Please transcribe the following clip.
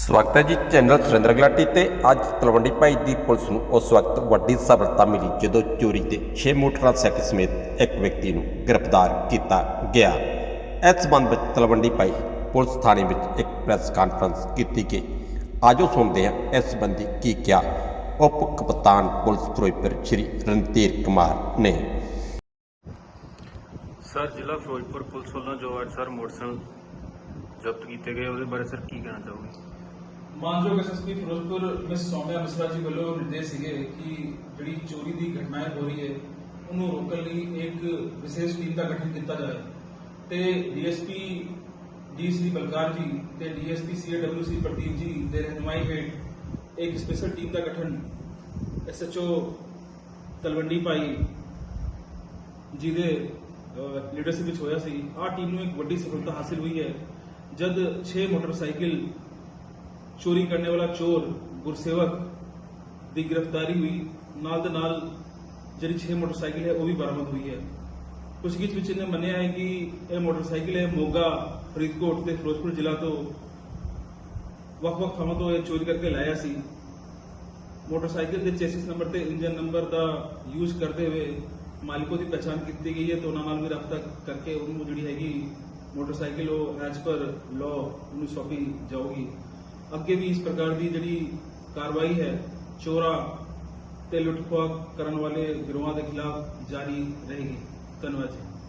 ਸਵਾਗਤ ਹੈ ਜੀ ਚੈਨਲ ਸੁਰਿੰਦਰ ਗਲਾਟੀ ਤੇ। ਅੱਜ ਤਲਵੰਡੀ ਭਾਈ ਦੀ ਪੁਲਿਸ ਨੂੰ ਉਸ ਵਕਤ ਵੱਡੀ ਸਫਲਤਾ ਮਿਲੀ, ਜਦੋਂ ਚੋਰੀ ਦੇ 6 ਮੋਟਰਸਾਈਕਲ ਸਮੇਤ ਇੱਕ ਵਿਅਕਤੀ ਨੂੰ ਗ੍ਰਿਫਤਾਰ ਕੀਤਾ ਗਿਆ। ਇਸ ਸੰਬੰਧ ਵਿੱਚ ਤਲਵੰਡੀ ਭਾਈ ਪੁਲਿਸ ਥਾਣੇ ਵਿੱਚ ਇੱਕ ਪ੍ਰੈਸ ਕਾਨਫਰੰਸ ਕੀਤੀ ਗਈ। ਆਜੋ ਸੁਣਦੇ ਹਾਂ ਇਸ ਸੰਬੰਧੀ ਕੀ ਕਿਹਾ ਉਪ ਕਪਤਾਨ ਪੁਲਿਸ ਫਿਰੋਜ਼ਪੁਰ ਸ਼੍ਰੀ ਰਣਧੀਰ ਕੁਮਾਰ ਨੇ। ਸਰ, ਜ਼ਿਲ੍ਹਾ ਫਿਰੋਜ਼ਪੁਰ ਪੁਲਿਸ ਵੱਲੋਂ ਜੋ ਅੱਜ ਸਰ ਮੋਟਰਸਾਈਕਲ ਜ਼ਬਤ ਕੀਤੇ ਗਏ, ਉਹਦੇ ਬਾਰੇ ਸਰ ਕੀ ਕਹਿਣਾ ਚਾਹੋਗੇ? ਮਾਨਯੋਗ ਐਸਐਸਪੀ ਫਿਰੋਜ਼ਪੁਰ ਮਿਸ ਸੌਮਿਆ ਮਿਸਰਾ ਜੀ ਵੱਲੋਂ ਨਿਰਦੇਸ਼ ਸੀਗੇ ਕਿ ਜਿਹੜੀ ਚੋਰੀ ਦੀ ਘਟਨਾएं ਹੋ ਰਹੀ ਹੈ, ਉਹਨੂੰ ਰੋਕਣ ਲਈ ਇੱਕ ਵਿਸ਼ੇਸ਼ ਟੀਮ ਦਾ ਗਠਨ ਕੀਤਾ ਜਾਏ। ਤੇ ਡੀਐਸਪੀ ਡੀ ਸ੍ਰੀ ਬਲਕਾਰ ਜੀ ਤੇ ਡੀਐਸਪੀ ਸੀਏਡਬਲਯੂਸੀ ਪ੍ਰਦੀਪ ਜੀ ਦੇ ਰਹਿਨੁਮਾਈ ਹੇਠ ਇੱਕ ਸਪੈਸ਼ਲ ਟੀਮ ਦਾ ਗਠਨ ਐਸਐਚਓ ਤਲਵੰਡੀ ਭਾਈ ਜਿਹਦੇ ਲੀਡਰਸ਼ਿਪ ਵਿੱਚ ਹੋਇਆ ਸੀ। ਆਹ ਟੀਮ ਨੂੰ ਇੱਕ ਵੱਡੀ ਸਫਲਤਾ ਹਾਸਿਲ ਹੋਈ ਹੈ। ਜਦ 6 ਮੋਟਰਸਾਈਕਲ ਚੋਰੀ ਕਰਨ ਵਾਲਾ ਚੋਰ ਗੁਰਸੇਵਕ ਦੀ ਗ੍ਰਿਫਤਾਰੀ ਹੋਈ ਨਾਲ ਦੇ ਨਾਲ ਜਿਹੜੀ 6 ਮੋਟਰਸਾਈਕਲ ਹੈ ਉਹ ਵੀ ਬਰਾਮਦ ਹੋਈ ਹੈ ਪੁੱਛਗਿੱਛ ਵਿੱਚ ਇਹਨੇ ਮੰਨਿਆ ਹੈ ਕਿ ਇਹ ਮੋਟਰਸਾਈਕਲ ਹੈ ਮੋਗਾ ਫਰੀਦਕੋਟ ਤੇ ਫਿਰੋਜ਼ਪੁਰ ਜ਼ਿਲ੍ਹਾ ਤੋਂ ਵੱਖ-ਵੱਖ ਥਾਵਾਂ ਤੋਂ ਇਹ ਚੋਰੀ ਕਰਕੇ ਲਾਇਆ ਸੀ ਮੋਟਰਸਾਈਕਲ ਦੇ ਚੇਸਿਸ ਨੰਬਰ ਤੇ ਇੰਜਨ ਨੰਬਰ ਦਾ ਯੂਜ਼ ਕਰਦੇ ਹੋਏ ਮਾਲਕੋ ਦੀ ਪਛਾਣ ਕੀਤੀ ਗਈ ਹੈ ਤਾਂ ਉਹਨਾਂ ਨਾਲ ਵੀ ਰابطਾ ਕਰਕੇ ਉਹਨੂੰ ਜਿਹੜੀ ਹੈਗੀ ਮੋਟਰਸਾਈਕਲ ਉਹ ਐਜ਼ ਪਰ ਲਾਅ ਉਹਨੂੰ ਸੌਪੀ ਜਾਊਗੀ ਅੱਗੇ ਵੀ ਇਸ ਪ੍ਰਕਾਰ ਦੀ ਜਿਹੜੀ ਕਾਰਵਾਈ ਹੈ, ਚੋਰਾ ਤੇ ਲੁੱਟਖੋਆ ਕਰਨ ਵਾਲੇ ਗਿਰੋਹਾਂ ਦੇ ਖਿਲਾਫ ਜਾਰੀ ਰਹੇਗੀ। ਧੰਨਵਾਦ ਜੀ।